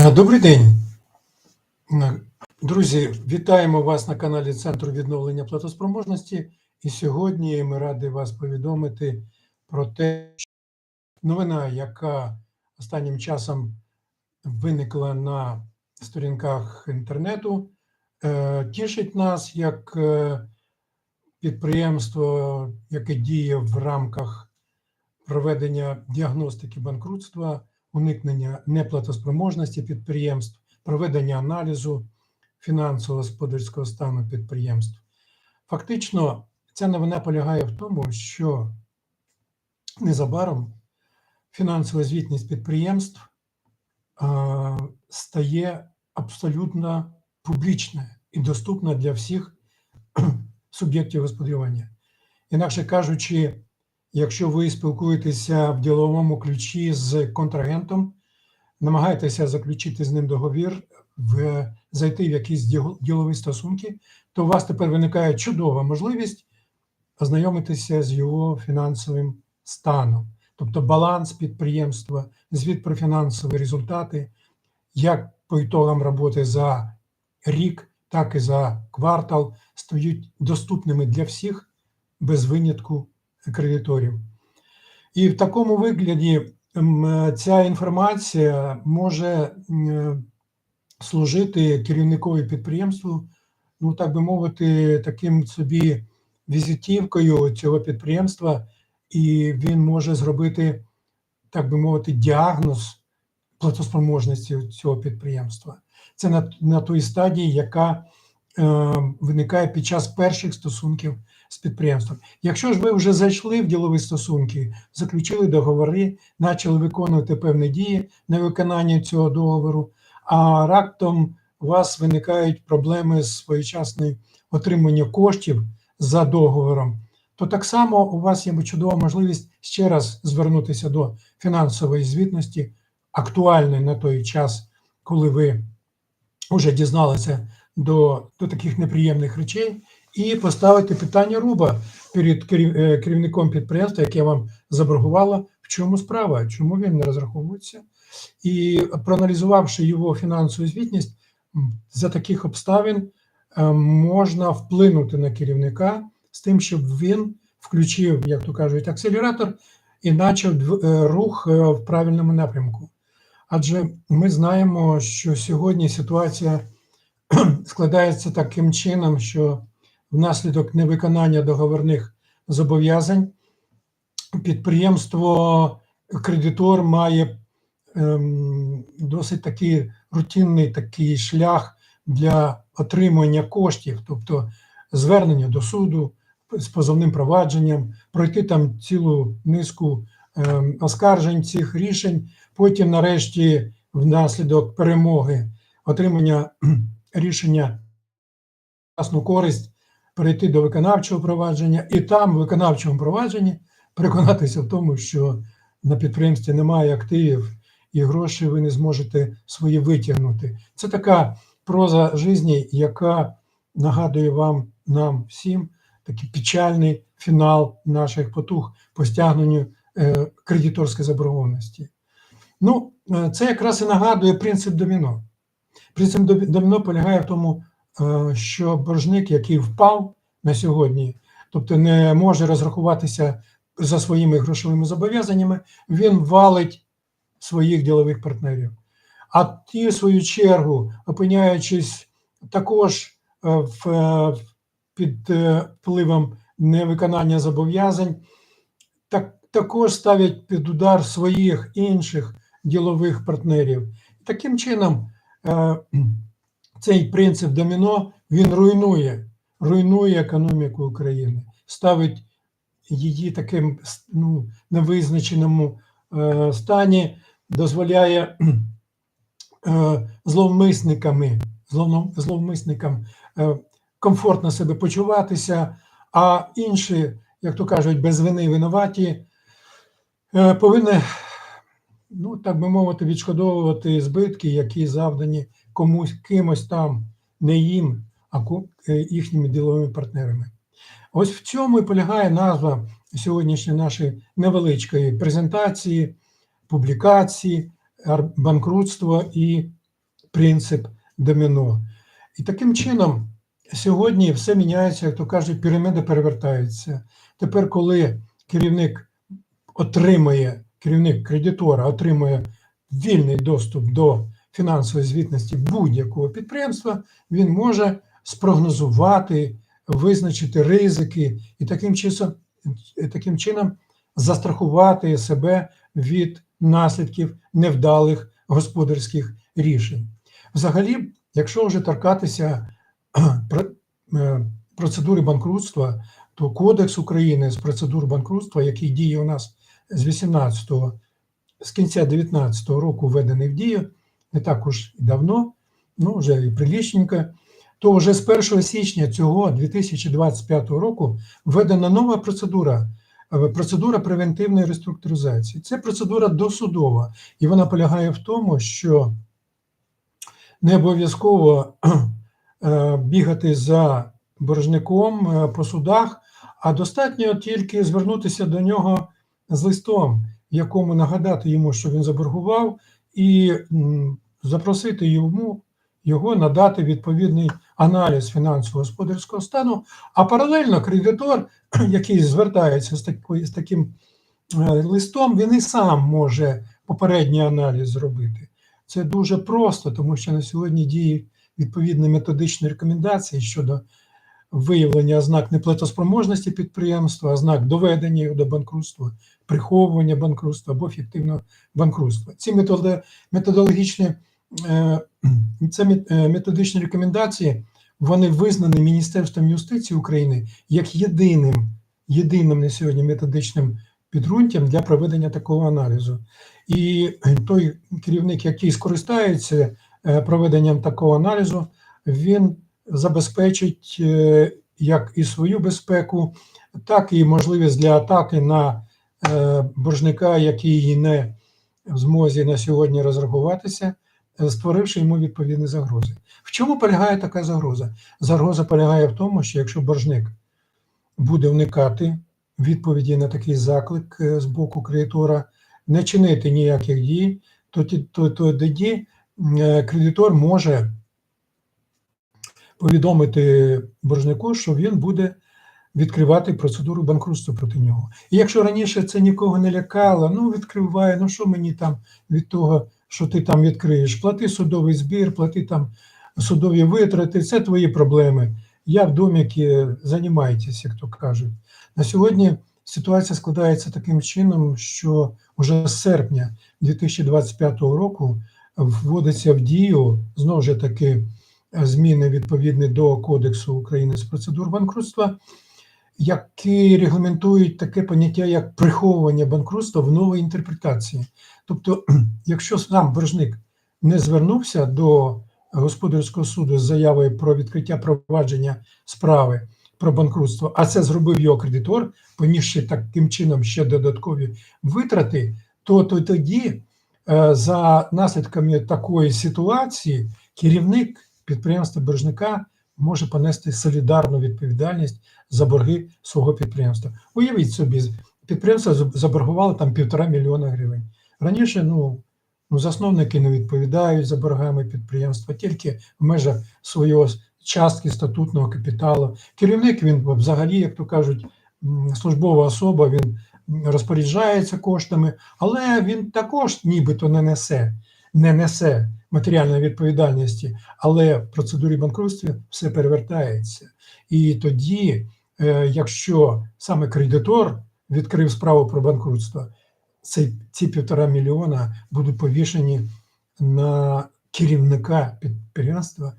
Е, Добрий день. Е, Друзі, вітаємо вас на каналі Центру відновлення платоспроможності. І сьогодні ми раді вас повідомити про те, що новина, яка останнім часом виникла на сторінках інтернету, е, тішить нас як підприємство, яке діє в рамках проведення діагностики банкрутства, уникнення неплатоспроможності підприємств, проведення аналізу фінансово-господарського стану підприємств. Фактично, ця новина полягає в тому, що незабаром фінансова звітність підприємств стає абсолютно публічною і доступна для всіх суб'єктів господарювання. Інакше кажучи, якщо ви спілкуєтеся в діловому ключі з контрагентом, намагаєтеся заключити з ним договір, в, зайти в якісь ділові стосунки, то у вас тепер виникає чудова можливість ознайомитися з його фінансовим станом, тобто баланс підприємства, звіт про фінансові результати, як по ітогам роботи за рік, так і за квартал стають доступними для всіх без винятку кредиторів. І в такому вигляді ця інформація може служити керівникові підприємству, ну так би мовити, таким собі візитівкою цього підприємства, і він може зробити, так би мовити, діагноз платоспроможності цього підприємства. Це на, на той стадії, яка е, виникає під час перших стосунків з підприємством. Якщо ж ви вже зайшли в ділові стосунки, заключили договори, почали виконувати певні дії на виконання цього договору, а раптом у вас виникають проблеми з своєчасним отриманням коштів за договором, то так само у вас є чудова можливість ще раз звернутися до фінансової звітності, актуальної на той час, коли ви вже дізналися до, до таких неприємних речей, і поставити питання руба перед е, керівником підприємства, яке вам заборгувало, в чому справа, чому він не розраховується. І проаналізувавши його фінансову звітність, за таких обставин е, можна вплинути на керівника з тим, щоб він включив, як то кажуть, акселератор і почав е, рух в правильному напрямку. Адже ми знаємо, що сьогодні ситуація складається таким чином, що внаслідок невиконання договорних зобов'язань. Підприємство, кредитор має ем, досить такий рутинний такий шлях для отримання коштів, тобто звернення до суду з позовним провадженням, пройти там цілу низку ем, оскаржень цих рішень, потім, нарешті, внаслідок перемоги, отримання рішення власну користь, перейти до виконавчого провадження, і там, в виконавчому провадженні, переконатися в тому, що на підприємстві немає активів і гроші ви не зможете свої витягнути. Це така проза житті, яка нагадує вам, нам всім, такий печальний фінал наших потуг по стягненню е, кредиторської заборгованості. Ну, е, це якраз і нагадує принцип доміно. Принцип доміно полягає в тому, що боржник, який впав на сьогодні, тобто не може розрахуватися за своїми грошовими зобов'язаннями, він валить своїх ділових партнерів. А ті, в свою чергу, опиняючись також е, в, е, під е, впливом невиконання зобов'язань, так, також ставлять під удар своїх інших ділових партнерів. Таким чином, е, цей принцип доміно він руйнує, руйнує економіку України, ставить її таким ну, невизначеному е, стані, дозволяє е, зловмисниками, зловно- зловмисникам е, комфортно себе почуватися, а інші, як то кажуть, без вини винуваті, е, повинні, ну так би мовити, відшкодовувати збитки, які завдані комусь кимось там, не їм, а е, їхніми діловими партнерами. Ось в цьому і полягає назва сьогоднішньої нашої невеличкої презентації, публікації, банкрутство і принцип доміно. І таким чином сьогодні все міняється, як то кажуть, піраміди перевертаються. Тепер, коли керівник отримує, керівник кредитора отримує вільний доступ до фінансової звітності будь-якого підприємства, він може спрогнозувати, визначити ризики і таким чином, таким чином застрахувати себе від наслідків невдалих господарських рішень. Взагалі, якщо вже торкатися е, процедури банкрутства, то Кодекс України з процедур банкрутства, який діє у нас з 18-го, з кінця 19-го року введений в дію, не так уж давно, ну вже і прилічненько, то вже з 1 січня цього 2025 року введена нова процедура. е, Процедура превентивної реструктуризації. Це процедура досудова, і вона полягає в тому, що не обов'язково е, бігати за боржником е, по судах, а достатньо тільки звернутися до нього з листом, в якому нагадати йому, що він заборгував, і запросити йому його надати відповідний аналіз фінансово-господарського стану, а паралельно кредитор, який звертається з, такою, з таким е, листом, він і сам може попередній аналіз зробити. Це дуже просто, тому що на сьогодні діють відповідні методичні рекомендації щодо виявлення ознак неплатоспроможності підприємства, ознак доведення його до банкрутства, приховування банкрутства або фіктивного банкрутства. Ці методологічні е, це е, методичні рекомендації вони визнані Міністерством юстиції України як єдиним, єдиним на сьогодні методичним підґрунтям для проведення такого аналізу. І той керівник, який скористається е, проведенням такого аналізу, він забезпечить е, як і свою безпеку, так і можливість для атаки на е, боржника, який не в змозі на сьогодні розрахуватися, е, створивши йому відповідні загрози. В чому полягає така загроза? Загроза полягає в тому, що якщо боржник буде уникати відповіді на такий заклик з боку кредитора, не чинити ніяких дій, то, тоді кредитор може повідомити боржнику, що він буде відкривати процедуру банкрутства проти нього. І якщо раніше це нікого не лякало, ну відкривай, ну що мені там від того, що ти там відкриєш, плати судовий збір, плати там судові витрати, це твої проблеми. Я в доміки займайтеся, як то кажуть. На сьогодні ситуація складається таким чином, що вже з серпня 2025 року вводиться в дію знову ж таки зміни відповідні до Кодексу України з процедур банкрутства, які регламентують таке поняття як приховування банкрутства в новій інтерпретації. Тобто, якщо сам боржник не звернувся до господарського суду з заявою про відкриття провадження справи про банкрутство, а це зробив його кредитор, понісши таким чином ще додаткові витрати, то, то тоді е, за наслідками такої ситуації керівник підприємства боржника може понести солідарну відповідальність за борги свого підприємства. Уявіть собі, підприємство заб- заборгувало там півтора мільйона гривень. Раніше ну, ну, засновники не відповідають за боргами підприємства, тільки в межах свого частки статутного капіталу. Керівник він взагалі, як то кажуть, службова особа, він розпоряджається коштами, але він також нібито не несе, не несе матеріальної відповідальності, але в процедурі банкрутства все перевертається. І тоді, е, якщо саме кредитор відкрив справу про банкрутство, цей, ці півтора мільйона будуть повішені на керівника підприємства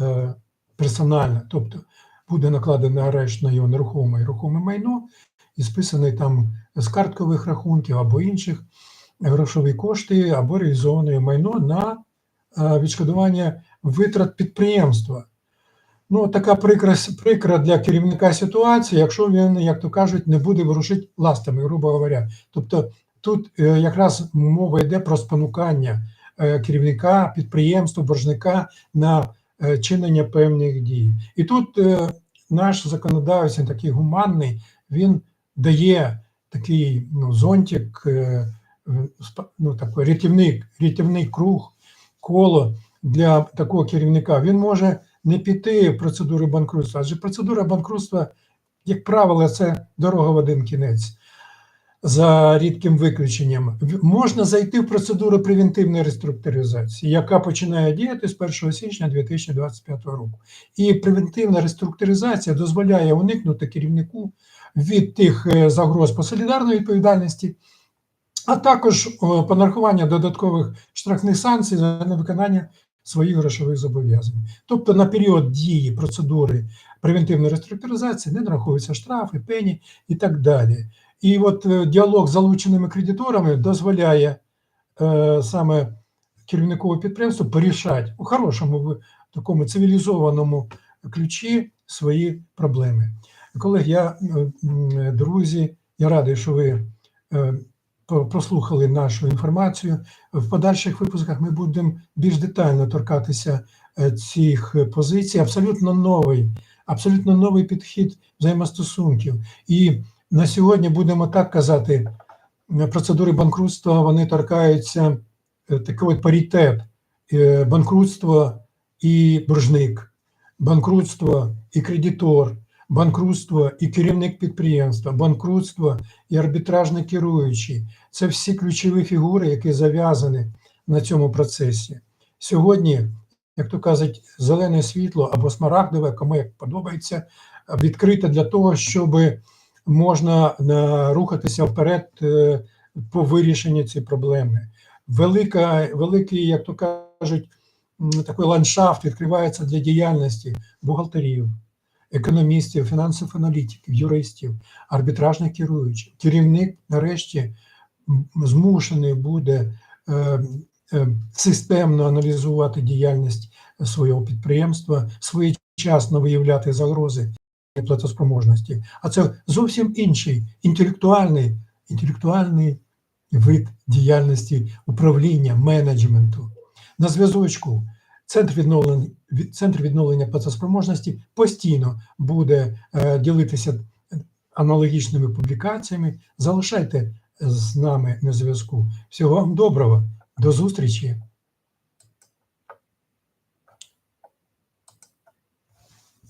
е, персонально, тобто буде накладений арешт на його нерухоме і рухоме майно і списаний там з карткових рахунків або інших грошові кошти, або реалізоване майно на е, відшкодування витрат підприємства. Ну, така прикра, прикра для керівника ситуація, якщо він, як то кажуть, не буде ворушити ластами, грубо говоря. Тобто тут е, якраз мова йде про спонукання е, керівника, підприємства, боржника на чинення певних дій. І тут наш законодавець, такий гуманний, він дає такий ну, зонтик, ну, такий рятівник, рятівний круг, коло для такого керівника, він може не піти в процедуру банкрутства, адже процедура банкрутства, як правило, це дорога в один кінець. За рідким виключенням, можна зайти в процедуру превентивної реструктуризації, яка починає діяти з 1 січня 2025 року. І превентивна реструктуризація дозволяє уникнути керівнику від тих е, загроз по солідарної відповідальності, а також е, по нарахування додаткових штрафних санкцій за невиконання своїх грошових зобов'язань. Тобто на період дії процедури превентивної реструктуризації не нараховуються штрафи, пені і так далі. І от е, діалог з залученими кредиторами дозволяє е, саме керівникову підприємству порішати у хорошому такому цивілізованому ключі свої проблеми. Колеги, я, е, друзі, я радий, що ви прослухали нашу інформацію. В подальших випусках ми будемо більш детально торкатися е, цих е, позицій. Абсолютно новий, абсолютно новий підхід взаємостосунків. І на сьогодні будемо так казати, е, процедури банкрутства вони торкаються такий от паритет банкрутство і боржник, банкрутство і кредитор, банкрутство і керівник підприємства, банкрутство і арбітражний керуючий. Це всі ключові фігури, які зав'язані на цьому процесі. Сьогодні, як то кажуть, зелене світло або смарагдове, кому як подобається, відкрите для того, щоб можна е, рухатися вперед е, по вирішенню цієї проблеми. Велика, великий, як то кажуть, такий ландшафт відкривається для діяльності бухгалтерів, економістів, фінансових аналітиків, юристів, арбітражних керуючих. Керівник, нарешті, змушений буде е, е, системно аналізувати діяльність свого підприємства, своєчасно виявляти загрози платоспроможності. А це зовсім інший інтелектуальний, інтелектуальний вид діяльності управління, менеджменту. На зв'язочку Центр відновлення, від- Центр відновлення працеспроможності постійно буде е, ділитися аналогічними публікаціями. Залишайте з нами на зв'язку. Всього вам доброго, до зустрічі!